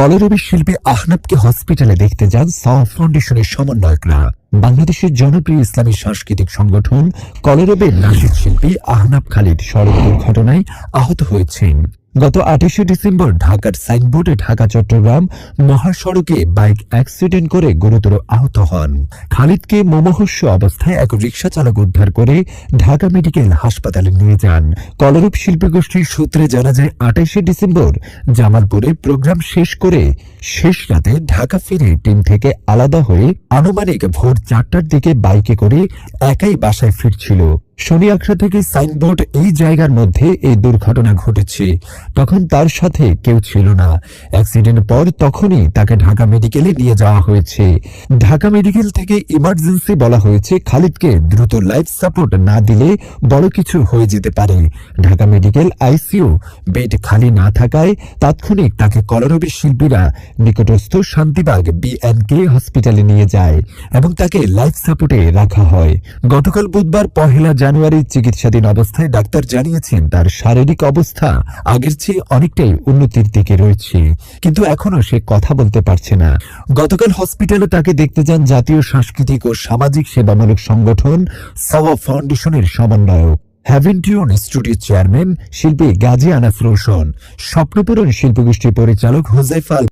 কলরবি শিল্পী আহনাবকে হসপিটালে দেখতে যান সাওয়া ফাউন্ডেশনের সমন্বয়করা। বাংলাদেশের জনপ্রিয় ইসলামী সাংস্কৃতিক সংগঠন কলরবের নাসিক শিল্পী আহনাব খালিদ সড়ক দুর্ঘটনায় আহত হয়েছেন। গত আঠাশে ডিসেম্বর ঢাকার সাইনবোর্ডে ঢাকা, চট্টগ্রাম মহাসড়কে বাইক অ্যাক্সিডেন্ট করে গুরুতর আহত হন। খালিদকে মোমহস্য অবস্থায় এক রিক্সা চালক উদ্ধার করে ঢাকা মেডিকেল হাসপাতালে নিয়ে যান। কলরূপ শিল্পী গোষ্ঠীর সূত্রে জানা যায়, আঠাশে ডিসেম্বর জামালপুরে প্রোগ্রাম শেষ করে শেষ রাতে ঢাকা ফিরে টিম থেকে আলাদা হয়ে আনুমানিক ভোর চারটার দিকে বাইকে করে একাই বাসায় ফিরছিল। শনি আখড়া থেকে সাইনবোর্ড এই জায়গার মধ্যে এই দুর্ঘটনা ঘটেছে। তখন তার সাথে কেউ ছিল না। অ্যাক্সিডেন্ট পর তখনই তাকে ঢাকা মেডিকেলে নিয়ে যাওয়া হয়েছে। ঢাকা মেডিকেল থেকে ইমার্জেন্সি বলা হয়েছে, খালিদকে দ্রুত লাইফ সাপোর্ট না দিলে বড় কিছু হয়ে যেতে পারে। ঢাকা মেডিকেল আইসিইউ বেড খালি না থাকায় তাৎক্ষণিক তাকে কলরবী শিল্পীরা নিকটস্থ শান্তিবাগ বিএনকে হসপিটালে নিয়ে যায় এবং তাকে লাইফ সাপোর্টে রাখা হয়। গতকাল বুধবার পহেলা জানুয়ারি চিকিৎসাধীন অবস্থায় ডাক্তার জানিয়েছেন, তার শারীরিক অবস্থা আগের চেয়ে অনেকটাই উন্নতির দিকে রয়েছে। কিন্তু এখনও সে কথা বলতে পারছে না। গতকাল হসপিটালে তাকে দেখতে যান জাতীয় সাংস্কৃতিক ও সামাজিক সেবামূলক সংগঠন সাওয়া ফাউন্ডেশনের সমন্বয়ক। হ্যাভেন্টিউন স্টুডিও চেয়ারম্যান শিল্পী গাজী আনাফ রোশন স্বপ্নপূরণ শিল্পগোষ্ঠীর পরিচালক হোজাইফা আল